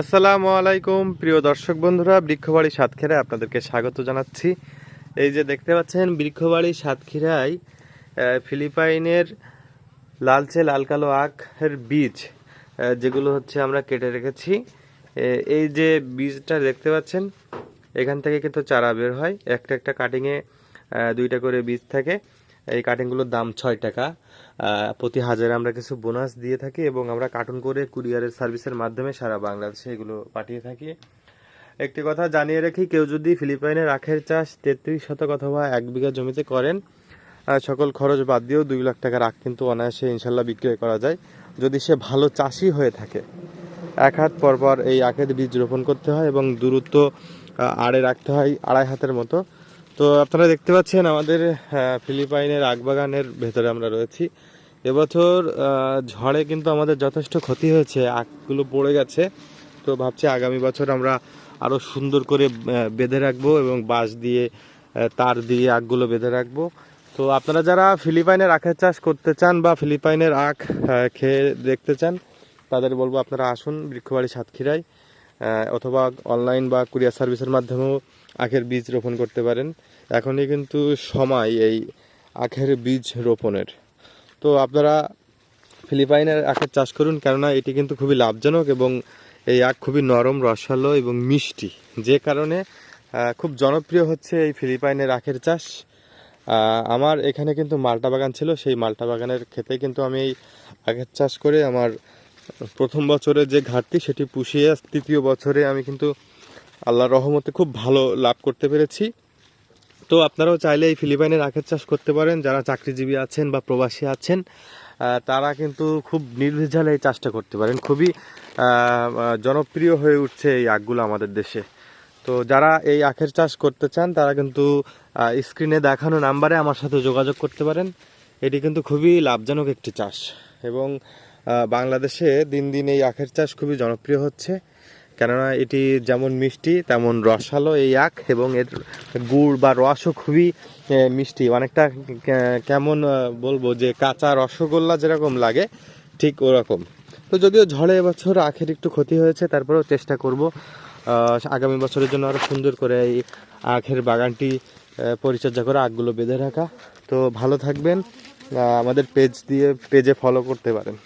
আসসালামু আলাইকুম। প্রিয় দর্শক বন্ধুরা, বৃক্ষবাড়ি সাতক্ষীরায় আপনাদেরকে স্বাগত জানাচ্ছি। এই যে দেখতে পাচ্ছেন, বৃক্ষবাড়ি সাতক্ষীরায় ফিলিপাইনের লালচে লাল কালো আখের বীজ যেগুলো হচ্ছে আমরা কেটে রেখেছি। এই যে বীজটা দেখতে পাচ্ছেন, এখান থেকে কিন্তু চারা বের হয়। একটা একটা কাটিংয়ে দুইটা করে বীজ থাকে। এই কাটিংগুলোর দাম ছয় টাকা। প্রতি হাজারে আমরা কিছু বোনাস দিয়ে থাকি এবং আমরা কার্টুন করে কুরিয়ারের সার্ভিসের মাধ্যমে সারা বাংলাদেশে এগুলো পাঠিয়ে থাকি। একটি কথা জানিয়ে রাখি, কেউ যদি ফিলিপাইনের আখের চাষ তেত্রিশ শতক অথবা এক বিঘা জমিতে করেন সকল খরচ বাদ দিয়েও দুই লাখ টাকার আখ কিন্তু অনায়াসে ইনশাল্লাহ বিক্রয় করা যায়। যদি সে ভালো চাষি হয়ে থাকে, এক হাত পর পর এই আখের বীজ রোপণ করতে হয় এবং দূরত্ব আড়ে রাখতে হয় আড়াই হাতের মতো। তো আপনারা দেখতে পাচ্ছেন আমাদের ফিলিপাইনের আগবাগানের ভেতরে আমরা রয়েছি। এবছর ঝড়ে কিন্তু আমাদের যথেষ্ট ক্ষতি হয়েছে আখগুলো পড়ে গেছে। তো ভাবছি আগামী বছর আমরা আরও সুন্দর করে বেঁধে রাখব এবং বাঁশ দিয়ে তার দিয়ে আখগুলো বেঁধে রাখব। তো আপনারা যারা ফিলিপাইনের আখের চাষ করতে চান বা ফিলিপাইনের আখ খেয়ে দেখতে চান, তাদের বলব আপনারা আসুন বৃক্ষবাড়ি সাতক্ষীরায়। অথবা অনলাইন বা কুরিয়ার সার্ভিসের মাধ্যমেও আখের বীজ রোপণ করতে পারেন। এখনই কিন্তু সময় এই আখের বীজ রোপণের। তো আপনারা ফিলিপাইনের আখের চাষ করুন, কেননা এটি কিন্তু খুবই লাভজনক এবং এই আখ খুবই নরম, রসালো এবং মিষ্টি। যে কারণে খুব জনপ্রিয় হচ্ছে এই ফিলিপাইনের আখের চাষ। আমার এখানে কিন্তু মালটা বাগান ছিল, সেই মালটা বাগানের ক্ষেতে কিন্তু আমি এই আখের চাষ করে আমার প্রথম বছরে যে ঘাটতি সেটি পুষিয়ে তৃতীয় বছরে আমি কিন্তু আল্লাহর রহমতে খুব ভালো লাভ করতে পেরেছি। তো আপনারাও চাইলে এই ফিলিপাইনের আখের চাষ করতে পারেন। যারা চাকরিজীবী আছেন বা প্রবাসী আছেন তারা কিন্তু খুব নির্ভেজালে এই চাষটা করতে পারেন। খুবই জনপ্রিয় হয়ে উঠছে এই আখগুলো আমাদের দেশে। তো যারা এই আখের চাষ করতে চান, তারা কিন্তু স্ক্রিনে দেখানো নাম্বারে আমার সাথে যোগাযোগ করতে পারেন। এটি কিন্তু খুবই লাভজনক একটি চাষ এবং বাংলাদেশে দিন দিন এই আখের চাষ খুবই জনপ্রিয় হচ্ছে। কেননা এটি যেমন মিষ্টি, তেমন রসালো এই আখ এবং এর গুড় বা রসও খুবই মিষ্টি। অনেকটা কেমন বলব যে কাঁচা রসগোল্লা যেরকম লাগে, ঠিক ওরকম। তো যদিও ঝড়ে এবছর আখের একটু ক্ষতি হয়েছে, তারপরেও চেষ্টা করব আগামী বছরের জন্য আরও সুন্দর করে এই আখের বাগানটি পরিচর্যা করে আখগুলো বেঁধে রাখা। তো ভালো থাকবেন আমাদের পেজ দিয়ে, পেজে ফলো করতে পারেন।